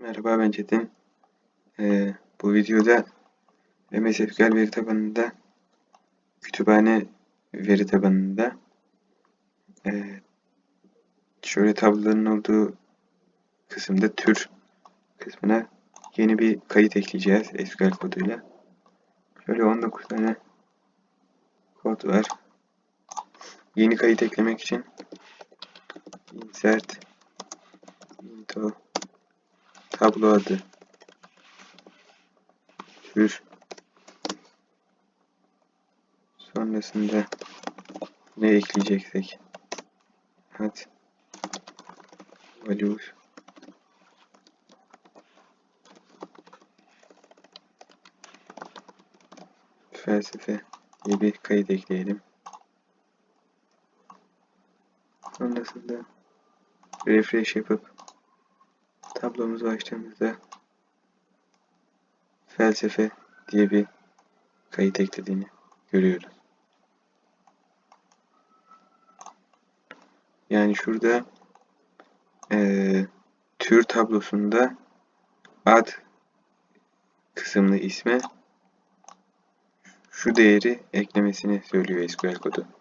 Merhaba ben Çetin. Ee, bu videoda MS SQL veri tabanında kütüphane veri tabanında ee, şöyle tabloların olduğu kısımda tür kısmına yeni bir kayıt ekleyeceğiz SQL koduyla. Şöyle 19 tane kod var. Yeni kayıt eklemek için insert tablo adı tür sonrasında ne ekleyeceksek. Add values felsefe diye bir kayıt ekleyelim. Sonrasında refresh yapıp tablomuzu açtığımızda felsefe diye bir kayıt eklediğini görüyoruz. Yani şurada eee, tür tablosunda ad kısımlı isme şu değeri eklemesini söylüyor SQL kodu.